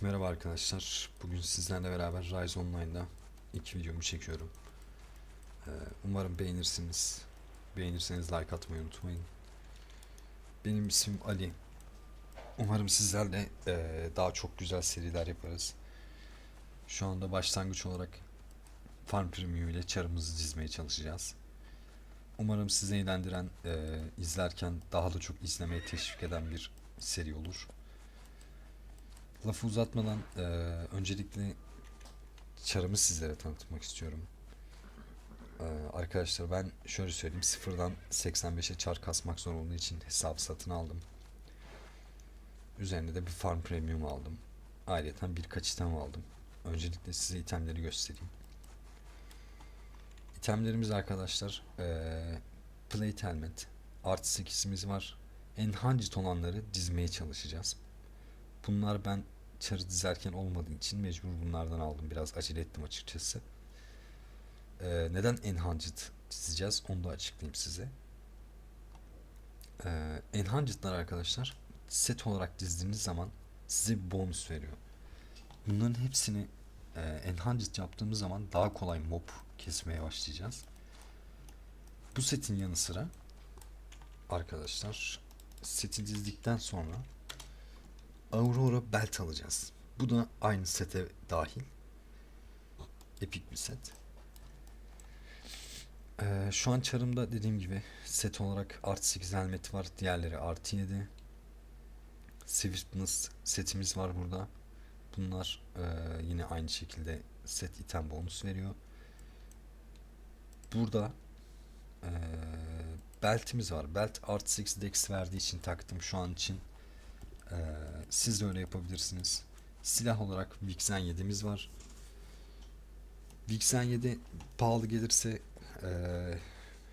Merhaba arkadaşlar. Bugün sizlerle beraber Rise Online'da ilk videomu çekiyorum. Ee, umarım beğenirsiniz. Beğenirseniz like atmayı unutmayın. Benim ismim Ali. Umarım sizlerle eee, daha çok güzel seriler yaparız. Şu anda başlangıç olarak Farm Premium ile çarımızı dizmeye çalışacağız. Umarım sizi eğlendiren, eee, izlerken daha da çok izlemeye teşvik eden bir seri olur. Lafı uzatmadan eee, öncelikle çarımı sizlere tanıtmak istiyorum. Eee, arkadaşlar ben şöyle söyleyeyim sıfırdan 85'e çar kasmak zor olduğu için hesabı satın aldım. Üzerine de bir farm premium aldım. Ayrıca birkaç item aldım. Öncelikle size itemleri göstereyim. İtemlerimiz arkadaşlar eee plate helmet artı 8'imiz var. Enhanced olanları dizmeye çalışacağız. Bunlar ben çarı dizerken olmadığı için mecbur bunlardan aldım. Biraz acele ettim açıkçası. Ee, neden Enhanced dizeceğiz onu da açıklayayım size. Ee, Enhanced'lar arkadaşlar set olarak dizdiğiniz zaman size bir bonus veriyor. Bunların hepsini e, Enhanced yaptığımız zaman daha kolay mob kesmeye başlayacağız. Bu setin yanı sıra arkadaşlar seti dizdikten sonra Aurora Belt alacağız. Bu da aynı sete dahil. Epik bir set. Ee, şu an çarımda dediğim gibi set olarak artı 8 helmet var. Diğerleri artı 7. Swiftness setimiz var burada. Bunlar e, yine aynı şekilde set item bonus veriyor. Burada e, beltimiz var. Belt artı 6 dex verdiği için taktım şu an için. Ee, siz de öyle yapabilirsiniz. Silah olarak Vixen 7'miz var. Vixen 7 pahalı gelirse eee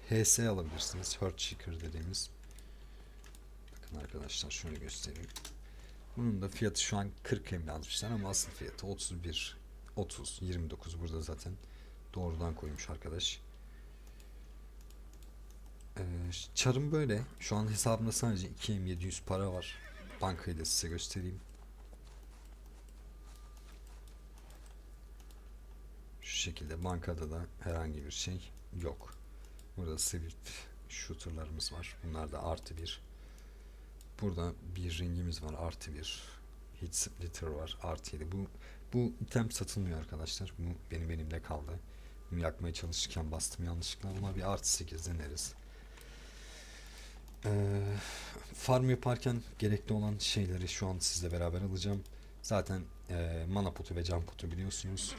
HS alabilirsiniz. Earthshaker dediğimiz. Bakın arkadaşlar şöyle göstereyim. Bunun da fiyatı şu an 40 hem yazmışlar ama asıl fiyatı 31, 30, 29 burada zaten doğrudan koymuş arkadaş. Ee, çarım böyle. Şu an hesabımda sadece 2M700 para var. Bankayı da size göstereyim. Şu şekilde bankada da herhangi bir şey yok. Burada Swift shooterlarımız var. Bunlar da artı bir. Burada bir ringimiz var artı bir. Hit splitter var artı yedi. Bu, bu item satılmıyor arkadaşlar. Bu benim elimde kaldı. Bunu yakmaya çalışırken bastım yanlışlıkla ama bir artı sekiz deneriz. Ee, farm yaparken gerekli olan şeyleri şu an sizle beraber alacağım. Zaten e, mana potu ve can potu biliyorsunuz.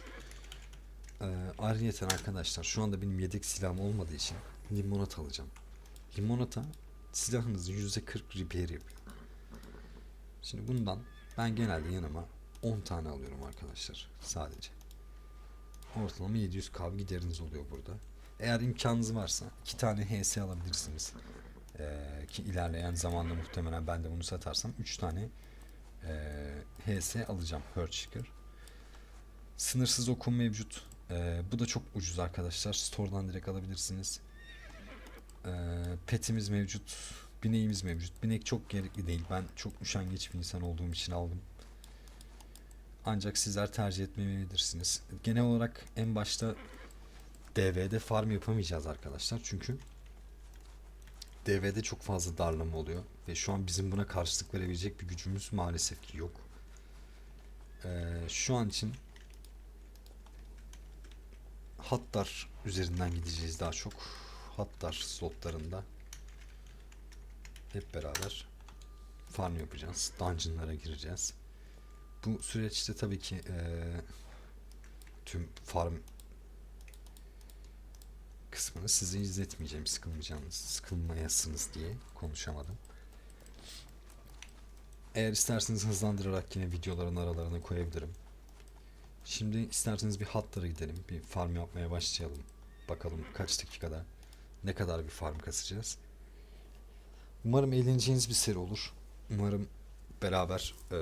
Ee, ayrıyeten arkadaşlar şu anda benim yedek silahım olmadığı için limonata alacağım. Limonata silahınızı %40 repair yapıyor. Şimdi bundan ben genelde yanıma 10 tane alıyorum arkadaşlar sadece. Ortalama 700 kav gideriniz oluyor burada. Eğer imkanınız varsa 2 tane HS alabilirsiniz. Ee, ki ilerleyen zamanda muhtemelen ben de bunu satarsam 3 tane ee, HS alacağım Earthshaker. Sınırsız okum mevcut. Ee, bu da çok ucuz arkadaşlar. Store'dan direkt alabilirsiniz. Ee, petimiz mevcut. Bineğimiz mevcut. Binek çok gerekli değil. Ben çok üşengeç bir insan olduğum için aldım. Ancak sizler tercih etmeyebilirsiniz. Genel olarak en başta DV'de farm yapamayacağız arkadaşlar. Çünkü DV'de çok fazla darlama oluyor ve şu an bizim buna karşılık verebilecek bir gücümüz maalesef ki yok. Ee, şu an için hatlar üzerinden gideceğiz daha çok. Hatlar slotlarında hep beraber farm yapacağız. Dungeon'lara gireceğiz. Bu süreçte tabii ki ee, tüm farm kısmını size izletmeyeceğim sıkılmayacağınız, sıkılmayasınız diye konuşamadım. Eğer isterseniz hızlandırarak yine videoların aralarına koyabilirim. Şimdi isterseniz bir hatlara gidelim. Bir farm yapmaya başlayalım. Bakalım kaç dakikada ne kadar bir farm kasacağız. Umarım eğleneceğiniz bir seri olur. Umarım beraber eee,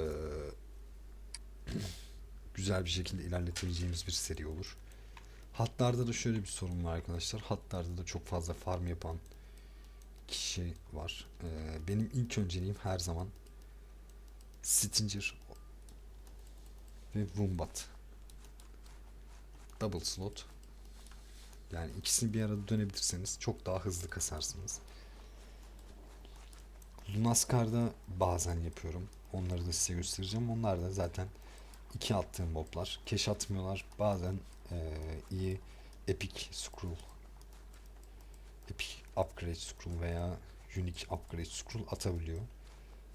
güzel bir şekilde ilerletebileceğimiz bir seri olur. Hatlarda da şöyle bir sorun var arkadaşlar. Hatlarda da çok fazla farm yapan kişi var. Ee, benim ilk önceliğim her zaman Stinger ve Wombat. Double slot. Yani ikisini bir arada dönebilirseniz çok daha hızlı kasarsınız. Lunaskar'da bazen yapıyorum. Onları da size göstereceğim. Onlar da zaten iki attığım moblar. Keş atmıyorlar. Bazen eee, iyi Epic Scroll Epic Upgrade Scroll veya Unique Upgrade Scroll atabiliyor.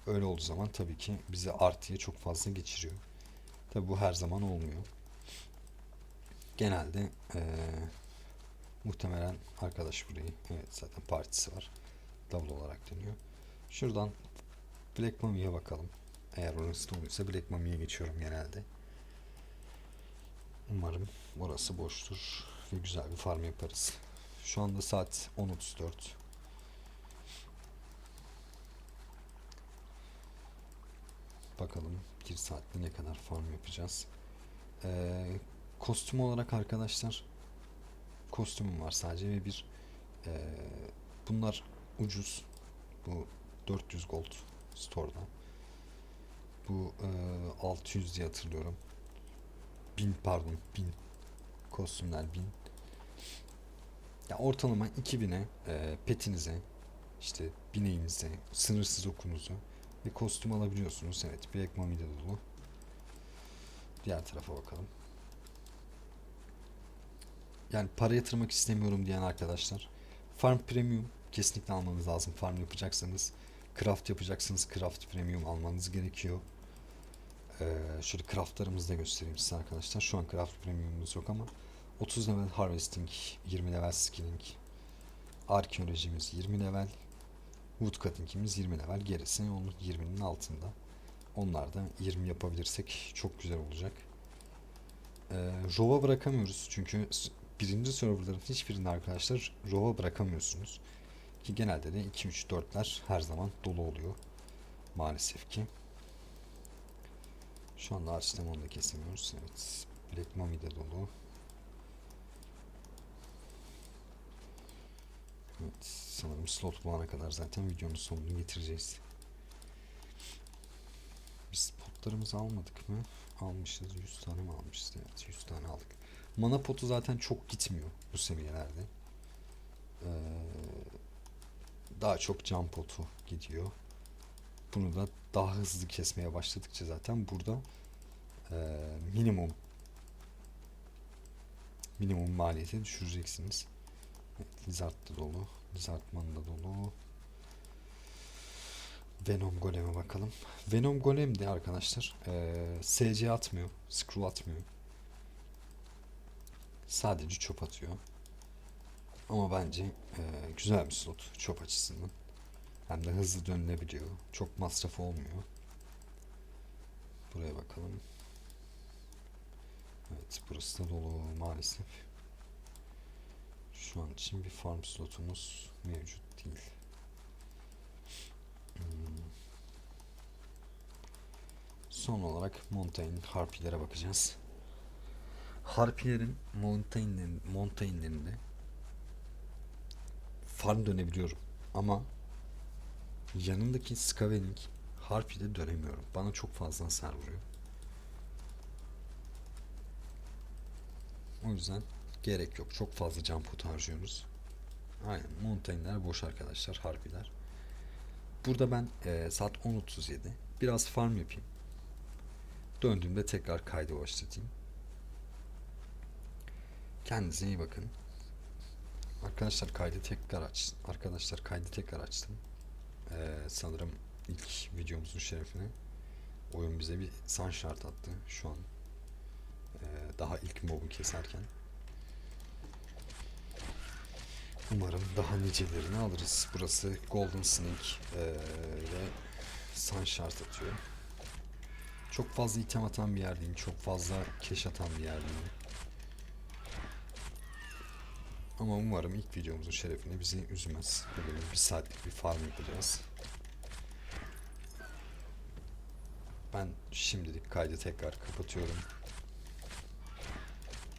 Öyle olduğu zaman tabii ki bize artıya çok fazla geçiriyor. Tabii bu her zaman olmuyor. Genelde eee, muhtemelen arkadaş burayı evet zaten partisi var. Double olarak dönüyor. Şuradan Black Mummy'ye bakalım. Eğer orası doluysa Black Mummy'ye geçiyorum genelde. Umarım orası boştur ve güzel bir farm yaparız. Şu anda saat 10.34. Bakalım bir saatte ne kadar farm yapacağız. Ee, kostüm olarak arkadaşlar kostümüm var sadece ve bir ee, bunlar ucuz. Bu 400 gold store'da. Bu ee, 600 diye hatırlıyorum. 1000 pardon 1000 kostümler 1000. Ya ortalama 2000'e e, petinize işte bineğinize sınırsız okunuzu ve kostüm alabiliyorsunuz. Evet Black Mummy'de dolu. Diğer tarafa bakalım. Yani para yatırmak istemiyorum diyen arkadaşlar. Farm Premium kesinlikle almanız lazım. Farm yapacaksanız, craft yapacaksınız. Craft Premium almanız gerekiyor. Ee, şöyle craftlarımızı da göstereyim size arkadaşlar. Şu an craft premiumumuz yok ama 30 level harvesting, 20 level skilling, arkeolojimiz 20 level, woodcutting'imiz 20 level. Gerisi onun 20'nin altında. Onlar da 20 yapabilirsek çok güzel olacak. Ee, Rova bırakamıyoruz çünkü birinci serverların hiçbirinde arkadaşlar Rova bırakamıyorsunuz. Ki genelde de 2 3 4'ler her zaman dolu oluyor. Maalesef ki. Şu anda ağaçtan onu da kesemiyoruz. Evet. Black Mummy de dolu. Evet. Sanırım slot bulana kadar zaten videonun sonunu getireceğiz. Biz potlarımızı almadık mı? Almışız. 100 tane mi almışız? Evet 100 tane aldık. Mana potu zaten çok gitmiyor bu seviyelerde. Ee, daha çok can potu gidiyor. Bunu da daha hızlı kesmeye başladıkça zaten burada e, minimum minimum maliyeti düşüreceksiniz. Evet, Lizard da dolu. Lizardman da dolu. Venom Golem'e bakalım. Venom Golem de arkadaşlar e, SC atmıyor. Scroll atmıyor. Sadece çöp atıyor. Ama bence e, güzel bir slot çöp açısından. Hem de hızlı dönülebiliyor. Çok masraf olmuyor. Buraya bakalım. Evet burası da dolu maalesef. Şu an için bir farm slotumuz mevcut değil. Hmm. Son olarak Montaigne Harpilere bakacağız. Harpilerin Montaigne'lerin, Montaigne'lerinde farm dönebiliyorum. Ama yanındaki Skavening Harpi'de dönemiyorum. Bana çok fazla hasar vuruyor. O yüzden gerek yok. Çok fazla can potu harcıyoruz. Aynen. Montaigne'ler boş arkadaşlar. Harpiler. Burada ben e, saat 10.37 biraz farm yapayım. Döndüğümde tekrar kaydı başlatayım. Kendinize iyi bakın. Arkadaşlar kaydı tekrar aç. Arkadaşlar kaydı tekrar açtım. Ee, sanırım ilk videomuzun şerefine oyun bize bir sunshard attı şu an. Ee, daha ilk mobu keserken. Umarım daha nicelerini alırız. Burası Golden Snake ee, ve sunshard atıyor. Çok fazla item atan bir yer değil. Çok fazla keş atan bir yer değil. Ama umarım ilk videomuzun şerefine bizi üzmez. Bugün bir saatlik bir farm yapacağız. Ben şimdilik kaydı tekrar kapatıyorum.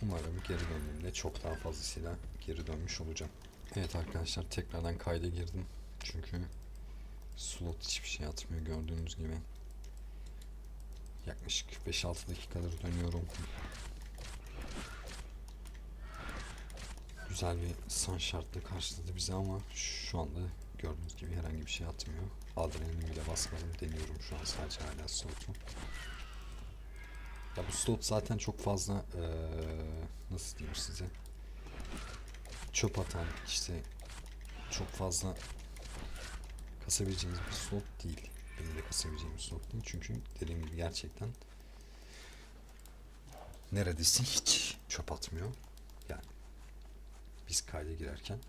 Umarım geri döndüğümde çok daha fazlasıyla geri dönmüş olacağım. Evet arkadaşlar tekrardan kayda girdim. Çünkü slot hiçbir şey atmıyor gördüğünüz gibi. Yaklaşık 5-6 dakikadır dönüyorum. Güzel bir sun şartla karşıladı bizi ama şu anda gördüğünüz gibi herhangi bir şey atmıyor. Adrenalin bile basmadım. Deniyorum şu an sadece hala slot'u. Ya bu slot zaten çok fazla eee, nasıl diyeyim size çöp atan işte çok fazla kasabileceğiniz bir slot değil. Benim de kasabileceğim bir slot değil. Çünkü dediğim gibi gerçekten neredeyse hiç çöp atmıyor. Biz kayda girerken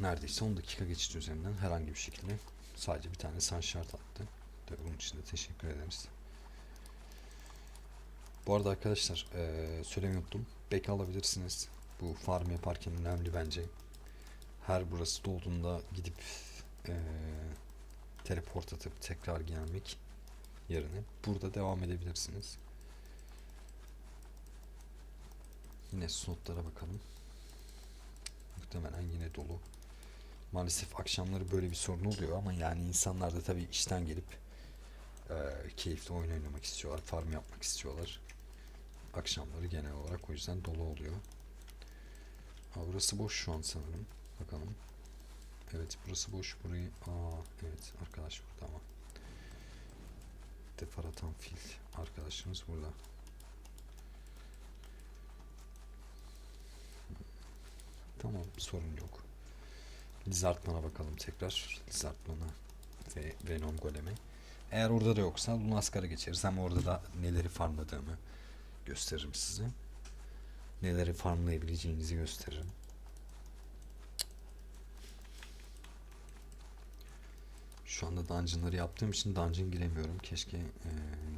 neredeyse 10 dakika geçti üzerinden herhangi bir şekilde sadece bir tane sun şart attı. Bunun için de teşekkür ederiz. Bu arada arkadaşlar eee söylemeyi unuttum. Bek alabilirsiniz. Bu farm yaparken önemli bence. Her burası dolduğunda gidip teleport atıp tekrar gelmek yerine burada devam edebilirsiniz. Yine slotlara bakalım. Muhtemelen yine dolu. Maalesef akşamları böyle bir sorun oluyor ama yani insanlar da tabii işten gelip eee keyifli oyun oynamak istiyorlar, farm yapmak istiyorlar. Akşamları genel olarak o yüzden dolu oluyor. Ha, burası boş şu an sanırım. Bakalım. Evet burası boş. Burayı... Aa evet arkadaş burada ama. Defar atan fil arkadaşımız burada. Tamam sorun yok. Lizardman'a bakalım tekrar. Lizardman'a ve Venom Golem'e. Eğer orada da yoksa Lunaskar'a geçeriz. Ama orada da neleri farmladığımı gösteririm size. Neleri farmlayabileceğinizi gösteririm. Şu anda dungeonları yaptığım için dungeon giremiyorum. Keşke e,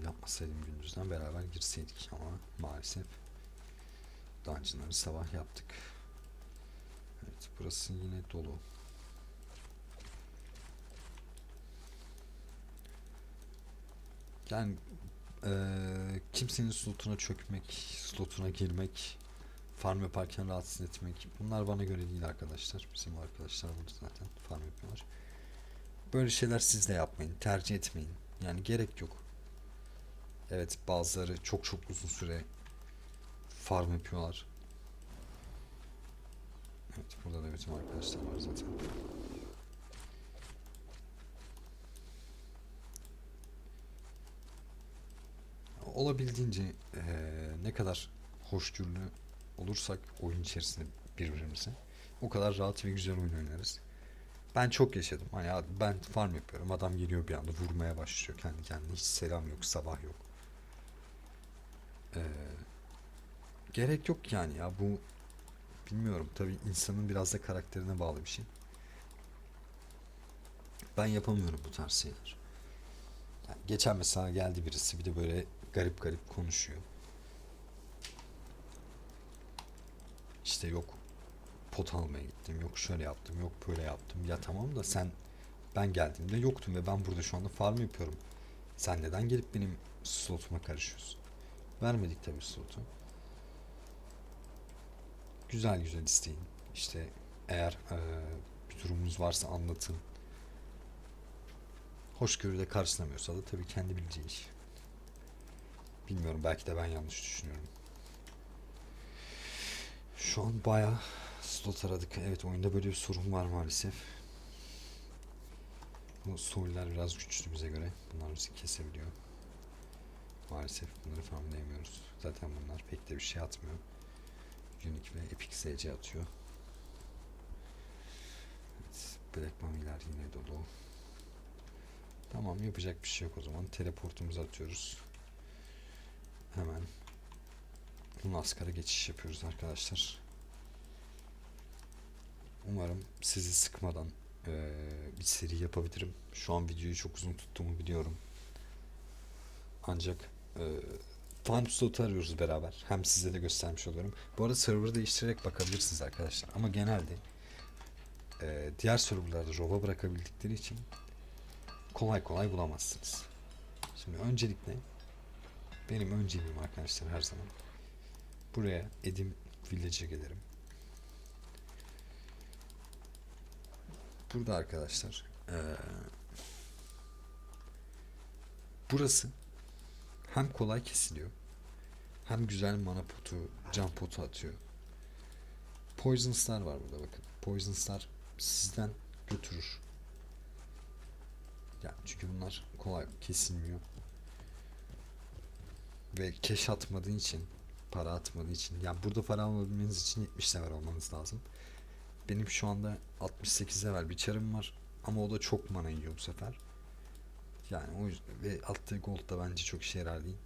yapmasaydım gündüzden beraber girseydik ama maalesef dungeonları sabah yaptık. Evet burası yine dolu. Yani eee, kimsenin slotuna çökmek, slotuna girmek, farm yaparken rahatsız etmek bunlar bana göre değil arkadaşlar. Bizim arkadaşlar burada zaten farm yapıyorlar. Böyle şeyler siz de yapmayın, tercih etmeyin. Yani gerek yok. Evet bazıları çok çok uzun süre farm yapıyorlar. Evet burada da bütün arkadaşlar var zaten. olabildiğince eee, ne kadar hoşgörülü olursak oyun içerisinde birbirimize o kadar rahat ve güzel oyun oynarız. Ben çok yaşadım. Hani ben farm yapıyorum. Adam geliyor bir anda vurmaya başlıyor kendi kendine. Hiç selam yok, sabah yok. Eee, gerek yok yani ya bu bilmiyorum. Tabii insanın biraz da karakterine bağlı bir şey. Ben yapamıyorum bu tarz şeyler. Yani geçen mesela geldi birisi bir de böyle garip garip konuşuyor. İşte yok pot almaya gittim, yok şöyle yaptım, yok böyle yaptım. Ya tamam da sen ben geldiğimde yoktun ve ben burada şu anda farm yapıyorum. Sen neden gelip benim slotuma karışıyorsun? Vermedik tabii slotu. Güzel güzel isteyin. İşte eğer eee, bir durumunuz varsa anlatın. Hoşgörüde karşılamıyorsa da tabii kendi bileceği iş. Bilmiyorum belki de ben yanlış düşünüyorum. Şu an bayağı slot aradık. Evet oyunda böyle bir sorun var maalesef. Bu soylular biraz güçlü bize göre. Bunlar bizi kesebiliyor. Maalesef bunları farmlayamıyoruz. Zaten bunlar pek de bir şey atmıyor. Unique ve Epic SC atıyor. Evet, Black Mummy'ler yine dolu. Tamam yapacak bir şey yok o zaman. Teleportumuzu atıyoruz. Hemen Lunaskar'a geçiş yapıyoruz arkadaşlar. Umarım sizi sıkmadan eee, bir seri yapabilirim. Şu an videoyu çok uzun tuttuğumu biliyorum. Ancak eee farm slotu arıyoruz beraber. Hem size de göstermiş oluyorum. Bu arada server'ı değiştirerek bakabilirsiniz arkadaşlar. Ama genelde eee, diğer serverlarda RAW'a bırakabildikleri için kolay kolay bulamazsınız. Şimdi öncelikle benim önceliğim arkadaşlar her zaman buraya Edim Village'e gelirim. Burada arkadaşlar eee, Burası hem kolay kesiliyor hem güzel mana potu, can potu atıyor. Poison Star var burada bakın. Poison Star sizden götürür. Yani çünkü bunlar kolay kesilmiyor. Ve keş atmadığı için, para atmadığı için, yani burada para alabilmeniz için 70 level olmanız lazım. Benim şu anda 68 level bir çarım var ama o da çok mana yiyor bu sefer. Yani o yüzden ve attığı gold da bence çok işe yarar değil.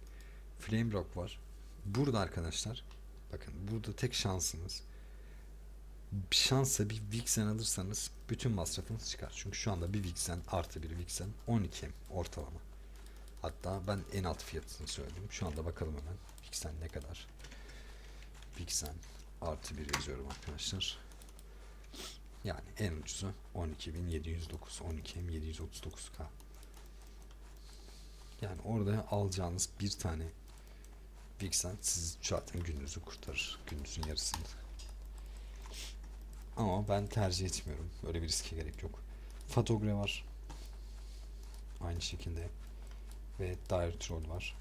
Flame Rock var. Burada arkadaşlar bakın burada tek şansınız bir şansa bir Vixen alırsanız bütün masrafınız çıkar. Çünkü şu anda bir Vixen artı bir Vixen 12 ortalama. Hatta ben en alt fiyatını söyledim. Şu anda bakalım hemen Vixen ne kadar. Vixen artı bir yazıyorum arkadaşlar. Yani en ucuzu 12.709 12.739k. Yani orada alacağınız bir tane Vixen siz zaten gününüzü kurtarır. Gününüzün yarısını. Ama ben tercih etmiyorum. Öyle bir riske gerek yok. Fatogre var. Aynı şekilde. Ve Dire Troll var.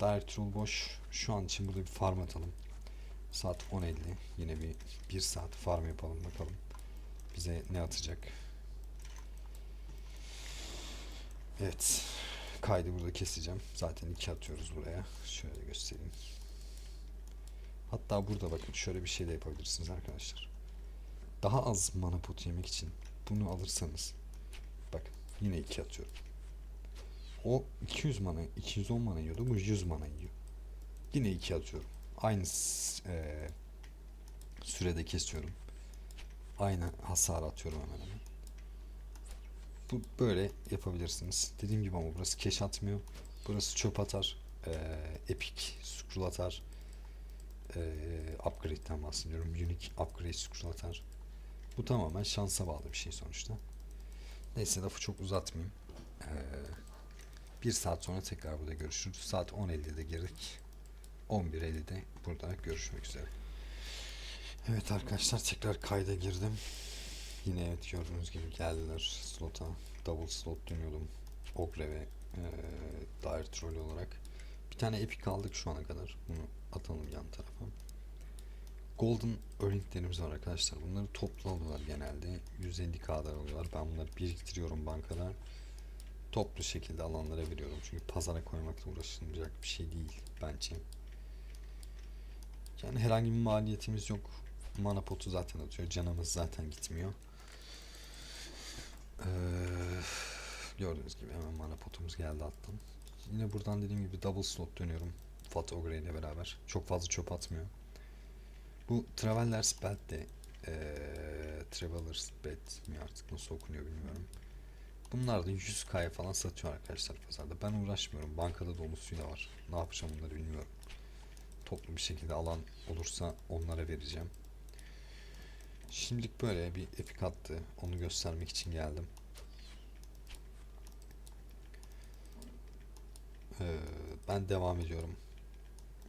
Dire Troll boş. Şu an için burada bir farm atalım. Saat 10.50. Yine bir, bir saat farm yapalım bakalım. Bize ne atacak. Evet. Kaydı burada keseceğim. Zaten iki atıyoruz buraya. Şöyle göstereyim. Hatta burada bakın şöyle bir şey de yapabilirsiniz arkadaşlar. Daha az mana pot yemek için bunu alırsanız bakın yine iki atıyorum. O 200 mana, 210 mana yiyordu. Bu 100 mana yiyor. Yine iki atıyorum. Aynı eee, sürede kesiyorum. Aynı hasar atıyorum hemen hemen. Bu böyle yapabilirsiniz. Dediğim gibi ama burası keş atmıyor. Burası çöp atar. Eee epic scroll atar. Eee upgrade'den bahsediyorum. Unique upgrade scroll atar. Bu tamamen şansa bağlı bir şey sonuçta. Neyse lafı çok uzatmayayım. Ee, bir saat sonra tekrar burada görüşürüz. Saat 10.50'de girdik. 11.50'de burada görüşmek üzere. Evet arkadaşlar tekrar kayda girdim. Yine evet gördüğünüz gibi geldiler slota. Double slot dönüyordum. Ogre ve e, Dire Troll olarak. Bir tane epic aldık şu ana kadar. Bunu atalım yan tarafa. Golden Earning'lerimiz var arkadaşlar. Bunları toplu alıyorlar genelde. 150 kadar alıyorlar. Ben bunları biriktiriyorum bankada. Toplu şekilde alanlara veriyorum. Çünkü pazara koymakla uğraşılmayacak bir şey değil bence. Yani herhangi bir maliyetimiz yok. Mana potu zaten atıyor. Canımız zaten gitmiyor. Ee, gördüğünüz gibi hemen mana potumuz geldi attım. Yine buradan dediğim gibi double slot dönüyorum. Fat Ogre ile beraber. Çok fazla çöp atmıyor. Bu Travelers Belt de eee Travelers Bet mi artık nasıl okunuyor bilmiyorum. Bunlar da 100k'ya falan satıyor arkadaşlar pazarda. Ben uğraşmıyorum. Bankada dolusuyla var. Ne yapacağım bunları bilmiyorum. Toplu bir şekilde alan olursa onlara vereceğim. Şimdilik böyle bir epik attı. Onu göstermek için geldim. Ee, ben devam ediyorum.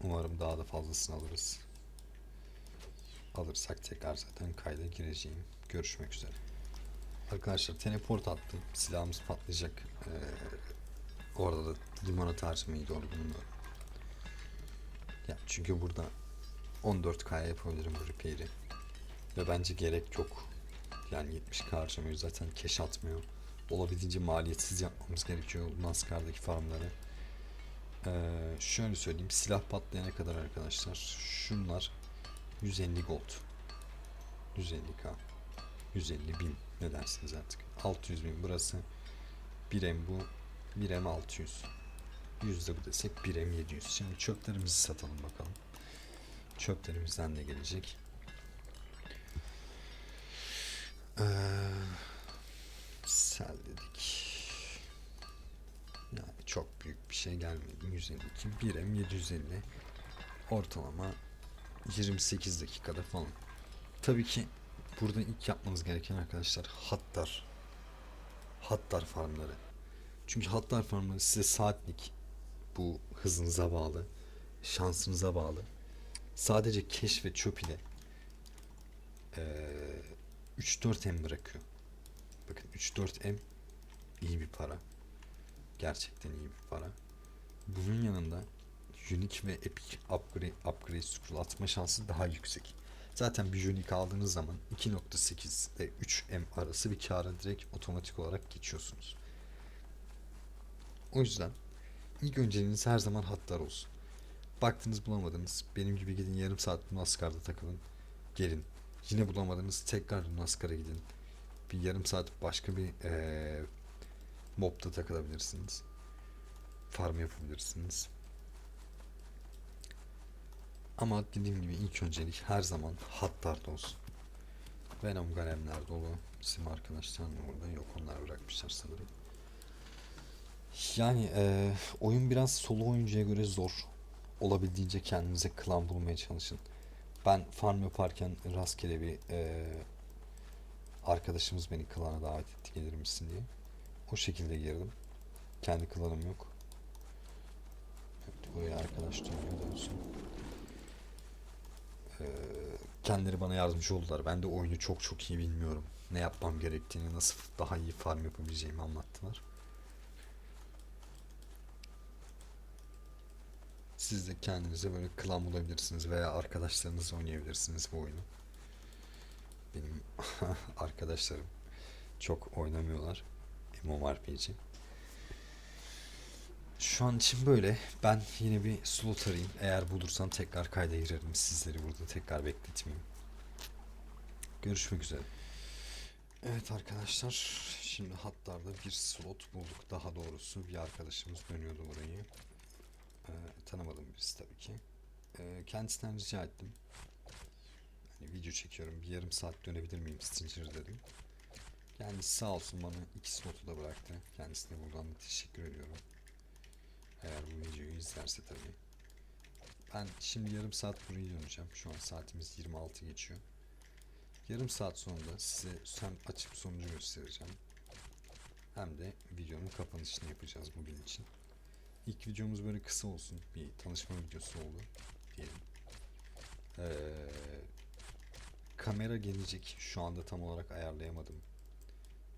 Umarım daha da fazlasını alırız. Alırsak tekrar zaten kayda gireceğim. Görüşmek üzere. Arkadaşlar teleport attım. Silahımız patlayacak. Ee, orada da limonata harcamayı doğru bulmuyorum. Ya çünkü burada 14K'ya yapabilirim bu repair'i. Ve bence gerek yok. Yani 70K harcamıyor zaten keş atmıyor. Olabildiğince maliyetsiz yapmamız gerekiyor NASCAR'daki farmları. Ee, şöyle söyleyeyim silah patlayana kadar arkadaşlar şunlar 150 gold 150k 150 bin ne dersiniz artık 600 bin burası 1M bu 1M 600 yüzde bu desek 1M 700 şimdi çöplerimizi satalım bakalım çöplerimizden ne gelecek ee, sel dedik yani çok büyük bir şey gelmedi 152 1M 750 ortalama 28 dakikada falan. Tabii ki burada ilk yapmanız gereken arkadaşlar hattar. Hattar farmları. Çünkü hattar farmları size saatlik bu hızınıza bağlı, şansınıza bağlı. Sadece keş ve çöp ile eee 3-4 M bırakıyor. Bakın 3-4 M iyi bir para. Gerçekten iyi bir para. Bunun yanında Unique ve Epic upgrade, upgrade scroll atma şansı daha yüksek. Zaten bir Unique aldığınız zaman 2.8 ile 3M arası bir kâra direkt otomatik olarak geçiyorsunuz. O yüzden ilk önceliğiniz her zaman hatlar olsun. Baktınız bulamadınız. Benim gibi gidin yarım saat NASCAR'da takılın. Gelin. Yine bulamadınız. Tekrar NASCAR'a gidin. Bir yarım saat başka bir eee mobda takılabilirsiniz. Farm yapabilirsiniz. Ama dediğim gibi ilk öncelik her zaman hatlarda olsun. Venom galemler dolu. Bizim arkadaşlar orada? Yok onlar bırakmışlar sanırım. Yani eee, oyun biraz solo oyuncuya göre zor. Olabildiğince kendinize klan bulmaya çalışın. Ben farm yaparken rastgele bir eee, arkadaşımız beni klana davet etti gelir misin diye. O şekilde girdim. Kendi klanım yok. Evet, buraya arkadaş dönüyor dönsün. Eee, kendileri bana yardımcı oldular. Ben de oyunu çok çok iyi bilmiyorum. Ne yapmam gerektiğini, nasıl daha iyi farm yapabileceğimi anlattılar. Siz de kendinize böyle klan bulabilirsiniz veya arkadaşlarınızla oynayabilirsiniz bu oyunu. Benim arkadaşlarım çok oynamıyorlar. MMORPG. Şu an için böyle. Ben yine bir slot arayayım. Eğer bulursam tekrar kayda girerim. Sizleri burada tekrar bekletmeyeyim. Görüşmek üzere. Evet arkadaşlar. Şimdi hatlarda bir slot bulduk. Daha doğrusu bir arkadaşımız dönüyordu burayı. Ee, tanımadığım birisi tabii ki. Ee, kendisinden rica ettim. Hani video çekiyorum. Bir yarım saat dönebilir miyim Stinger dedim. Kendisi sağ olsun bana iki slotu da bıraktı. Kendisine buradan da teşekkür ediyorum. Eğer bu videoyu izlerse tabii. Ben şimdi yarım saat burayı döneceğim. Şu an saatimiz 26 geçiyor. Yarım saat sonra da size hem açıp sonucu göstereceğim. Hem de videonun kapanışını yapacağız bugün için. İlk videomuz böyle kısa olsun. Bir tanışma videosu oldu diyelim. Ee, kamera gelecek. Şu anda tam olarak ayarlayamadım.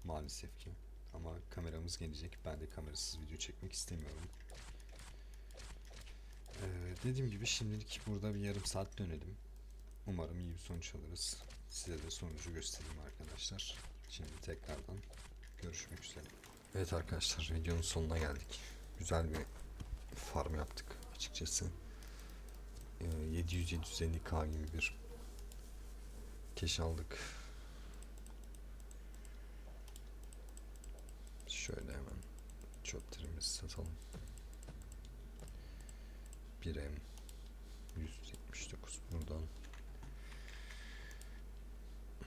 Maalesef ki. Ama kameramız gelecek. Ben de kamerasız video çekmek istemiyorum. Ee, dediğim gibi şimdilik burada bir yarım saat dönelim. Umarım iyi bir sonuç alırız. Size de sonucu göstereyim arkadaşlar. Şimdi tekrardan görüşmek üzere. Evet arkadaşlar videonun sonuna geldik. Güzel bir farm yaptık açıkçası. Ee, 700-750k gibi bir keş aldık. Şöyle hemen çöplerimizi satalım. 1M 179 buradan.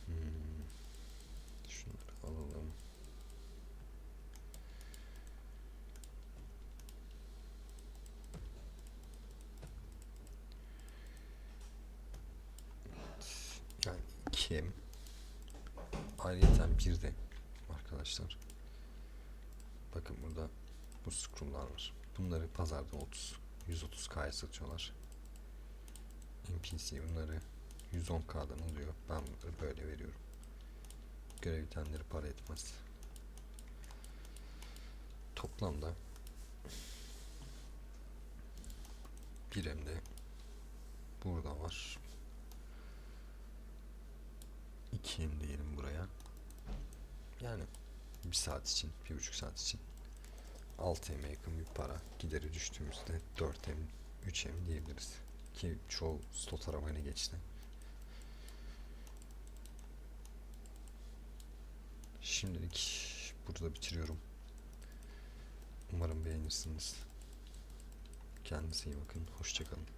Hmm, Şunları alalım. Yani 2M ayrıca bir de arkadaşlar bakın burada bu scroll'lar var. Bunları pazarda 30 130K'ya satıyorlar. NPC bunları 110K'dan alıyor. Ben bunları böyle veriyorum. Görev itemleri para etmez. Toplamda bir hem de burada var. 2 hem diyelim buraya. Yani bir saat için, bir buçuk saat için 6 M'ye yakın bir para. Gideri düştüğümüzde 4 M, 3 M diyebiliriz. Ki çoğu slot arabayla geçti. Şimdilik burada bitiriyorum. Umarım beğenirsiniz. Kendinize iyi bakın. Hoşçakalın.